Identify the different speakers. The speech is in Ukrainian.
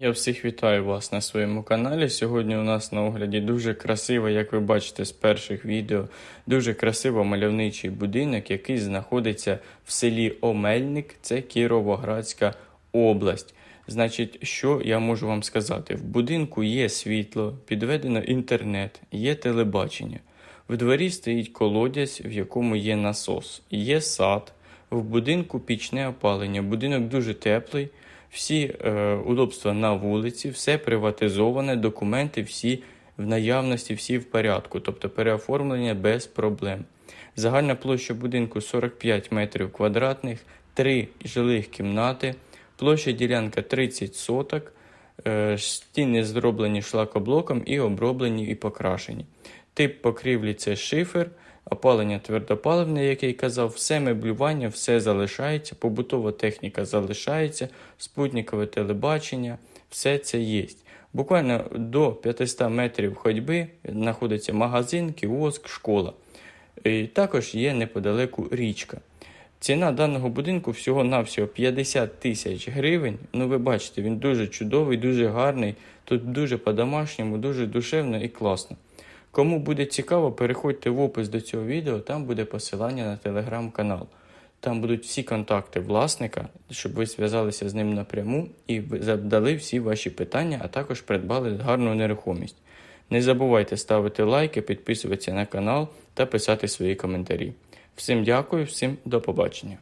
Speaker 1: Я всіх вітаю вас на своєму каналі. Сьогодні у нас на огляді дуже красиво, як ви бачите з перших відео, дуже красиво мальовничий будинок, який знаходиться в селі Омельник, це Кіровоградська область. Значить, що я можу вам сказати? В будинку є світло, підведено інтернет, є телебачення. В дворі стоїть колодязь, в якому є насос, є сад, в будинку пічне опалення. Будинок дуже теплий, всі е, удобства на вулиці, все приватизоване, документи всі в наявності, всі в порядку, тобто переоформлення без проблем. Загальна площа будинку 45 метрів квадратних, 3 жилих кімнати, площа ділянка 30 соток, е, стіни зроблені шлакоблоком і оброблені і покрашені. Тип покрівлі це шифер, опалення твердопаливне, як я й казав, все меблювання, все залишається, побутова техніка залишається, спутникове телебачення, все це є. Буквально до 500 метрів ходьби знаходиться магазин, кіоск, школа. І також є неподалеку річка. Ціна даного будинку всього-навсього 50 тисяч гривень. Ну, ви бачите, він дуже чудовий, дуже гарний. Тут дуже по-домашньому, дуже душевно і класно. Кому буде цікаво, переходьте в опис до цього відео, там буде посилання на телеграм-канал. Там будуть всі контакти власника, щоб ви зв'язалися з ним напряму і задали всі ваші питання, а також придбали гарну нерухомість. Не забувайте ставити лайки, підписуватися на канал та писати свої коментарі. Всім дякую, всім до побачення.